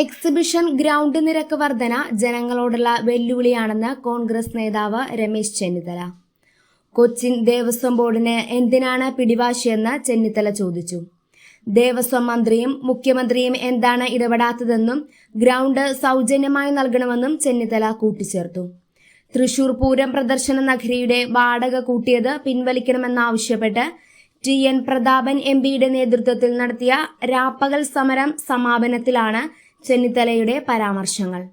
Exhibition ground നിരക്ക് വർധന ജനങ്ങളോടുള്ള വെല്ലുവിളിയാണെന്ന് കോൺഗ്രസ് നേതാവ് രമേശ് ചെന്നിത്തല. കൊച്ചിൻ ദേവസ്വം ബോർഡിന് എന്തിനാണ് പിടിവാശിയെന്ന് ചെന്നിത്തല ചോദിച്ചു. ദേവസ്വം മന്ത്രിയും മുഖ്യമന്ത്രിയും എന്താണ് ഇടപെടാത്തതെന്നും ഗ്രൗണ്ട് സൗജന്യമായി നൽകണമെന്നും ചെന്നിത്തല കൂട്ടിച്ചേർത്തു. തൃശൂർ പൂരം പ്രദർശന നഗരിയുടെ വാടക കൂട്ടിയത് പിൻവലിക്കണമെന്നാവശ്യപ്പെട്ട് ടി എൻ പ്രതാപൻ എം പിയുടെ നേതൃത്വത്തിൽ നടത്തിയ രാപ്പകൽ സമരം സമാപനത്തിലാണ് ചെന്നിത്തലയുടെ പരാമർശങ്ങൾ.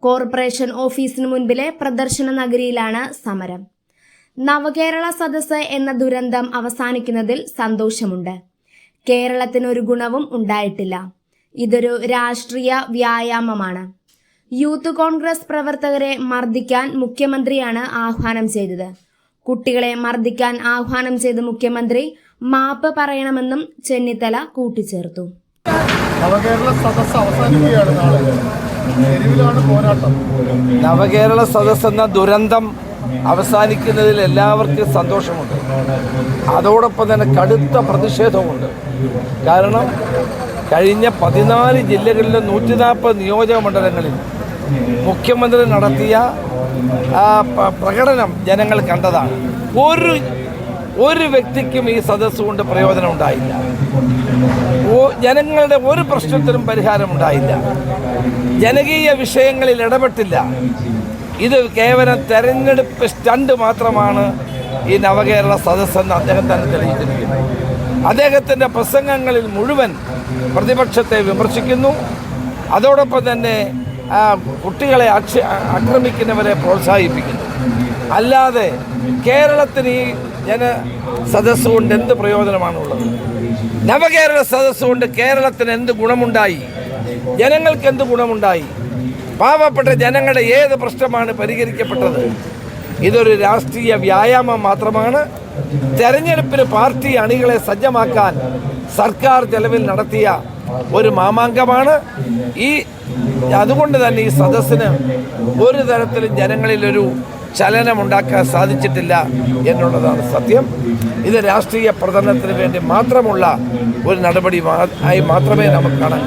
കോർപ്പറേഷൻ ഓഫീസിന് മുൻപിലെ പ്രദർശന നഗരിയിലാണ് സമരം. നവകേരള സദസ് എന്ന ദുരന്തം അവസാനിക്കുന്നതിൽ സന്തോഷമുണ്ട്. കേരളത്തിന് ഒരു ഗുണവും ഉണ്ടായിട്ടില്ല. ഇതൊരു രാഷ്ട്രീയ വ്യായാമമാണ്. യൂത്ത് കോൺഗ്രസ് പ്രവർത്തകരെ മർദ്ദിക്കാൻ മുഖ്യമന്ത്രിയാണ് ആഹ്വാനം ചെയ്തത്. കുട്ടികളെ മർദ്ദിക്കാൻ ആഹ്വാനം ചെയ്ത മുഖ്യമന്ത്രി മാപ്പ് പറയണമെന്നും ചെന്നിത്തല കൂട്ടിച്ചേർത്തു. നവകേരള സദസ്സ് അവസാനിക്കുകയാണ് നാളെ. തെരുവിലാണ് പോരാട്ടം. നവകേരള സദസ് എന്ന ദുരന്തം അവസാനിക്കുന്നതിൽ എല്ലാവർക്കും സന്തോഷമുണ്ട്. അതോടൊപ്പം തന്നെ കടുത്ത പ്രതിഷേധമുണ്ട് കാരണം കഴിഞ്ഞ പതിനാല് ജില്ലകളിലെ നൂറ്റി നാൽപ്പത് നിയോജക മണ്ഡലങ്ങളിൽ മുഖ്യമന്ത്രി നടത്തിയ പ്രകടനം ജനങ്ങൾ കണ്ടതാണ്. ഒരു ഒരു വ്യക്തിക്കും ഈ സദസ് കൊണ്ട് പ്രയോജനം ഉണ്ടായില്ല. ജനങ്ങളുടെ ഒരു പ്രശ്നത്തിനും പരിഹാരം ഉണ്ടായില്ല. ജനകീയ വിഷയങ്ങളിൽ ഇടപെട്ടില്ല. ഇത് കേവലം തെരഞ്ഞെടുപ്പ് സ്റ്റണ്ട് മാത്രമാണ് ഈ നവകേരള സദസ്സെന്ന് അദ്ദേഹം തന്നെ തെളിയിച്ചിരിക്കുന്നു. അദ്ദേഹത്തിന്റെ പ്രസംഗങ്ങളിൽ മുഴുവൻ പ്രതിപക്ഷത്തെ വിമർശിക്കുന്നു. അതോടൊപ്പം തന്നെ കുട്ടികളെ ആക്രമിക്കുന്നവരെ പ്രോത്സാഹിപ്പിക്കുന്നു. അല്ലാതെ കേരളത്തിന് ഈ ജന സദസ് കൊണ്ട് എന്ത് പ്രയോജനമാണുള്ളത്? നവകേരള സദസ് കൊണ്ട് കേരളത്തിന് എന്ത് ഗുണമുണ്ടായി? ജനങ്ങൾക്ക് എന്ത് ഗുണമുണ്ടായി? പാവപ്പെട്ട ജനങ്ങളുടെ ഏത് പ്രശ്നമാണ് പരിഹരിക്കപ്പെട്ടത്? ഇതൊരു രാഷ്ട്രീയ വ്യായാമം മാത്രമാണ്. തെരഞ്ഞെടുപ്പിന് പാർട്ടി അണികളെ സജ്ജമാക്കാൻ സർക്കാർ ചെലവിൽ നടത്തിയ ഒരു മാമാങ്കമാണ്. ഈ അതുകൊണ്ട് തന്നെ ഈ സദസ്സിന് ഒരു തരത്തിലും ജനങ്ങളിലൊരു ചലനമുണ്ടാക്കാൻ സാധിച്ചിട്ടില്ല എന്നുള്ളതാണ് സത്യം. ഇത് രാഷ്ട്രീയ പ്രചരണത്തിന് വേണ്ടി മാത്രമുള്ള ഒരു നടപടി ആയി മാത്രമേ നമുക്ക് കാണാൻ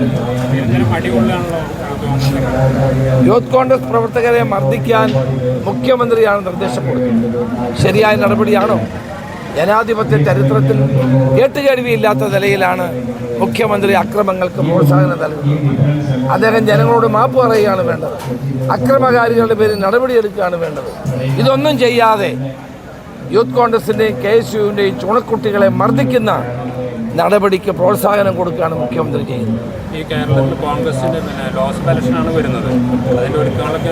യൂത്ത് കോൺഗ്രസ് പ്രവർത്തകരെ മർദ്ദിക്കാൻ മുഖ്യമന്ത്രിയാണ് നിർദ്ദേശം കൊടുക്കുന്നത്. ശരിയായ നടപടിയാണോ? ജനാധിപത്യ ചരിത്രത്തിൽ കേട്ടുകേഴ്വിയില്ലാത്ത നിലയിലാണ് മുഖ്യമന്ത്രി അക്രമങ്ങൾക്ക് പ്രോത്സാഹനം നൽകുന്നത്. അദ്ദേഹം ജനങ്ങളോട് മാപ്പ് പറയുകയാണ് വേണ്ടത്. അക്രമകാരികളുടെ പേരിൽ നടപടിയെടുക്കുകയാണ് വേണ്ടത്. ഇതൊന്നും ചെയ്യാതെ യൂത്ത് കോൺഗ്രസിന്റെയും കെ എസ് യുവിന്റെയും ചുണക്കുട്ടികളെ മർദ്ദിക്കുന്ന നടപടിക്ക് പ്രോത്സാഹനം കൊടുക്കുകയാണ് മുഖ്യമന്ത്രി ചെയ്യുന്നത്. ഈ കേരളത്തിൽ കോൺഗ്രസിന്റെ ലോസ് ലോക്സഭ ഇലക്ഷനാണ് വരുന്നത്. അതിന്റെ ഒരുക്കങ്ങളൊക്കെ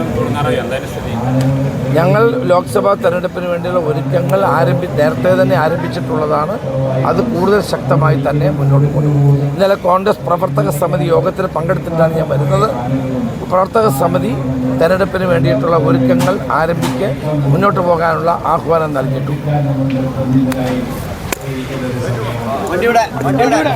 ഞങ്ങൾ ലോക്സഭാ തെരഞ്ഞെടുപ്പിന് വേണ്ടിയുള്ള ഒരുക്കങ്ങൾ ആരംഭി നേരത്തെ തന്നെ ആരംഭിച്ചിട്ടുള്ളതാണ്. അത് കൂടുതൽ ശക്തമായി തന്നെ മുന്നോട്ട് കൊണ്ടുപോകും ഇന്നലെ കോൺഗ്രസ് പ്രവർത്തക സമിതി യോഗത്തിൽ പങ്കെടുത്തിട്ടാണ് ഞാൻ വരുന്നത്. പ്രവർത്തക സമിതി തെരഞ്ഞെടുപ്പിന് വേണ്ടിയിട്ടുള്ള ഒരുക്കങ്ങൾ ആരംഭിക്ക് മുന്നോട്ട് പോകാനുള്ള ആഹ്വാനം നൽകിയിട്ടുണ്ട്. വണ്ടിയുടെ വണ്ടിയുടെ.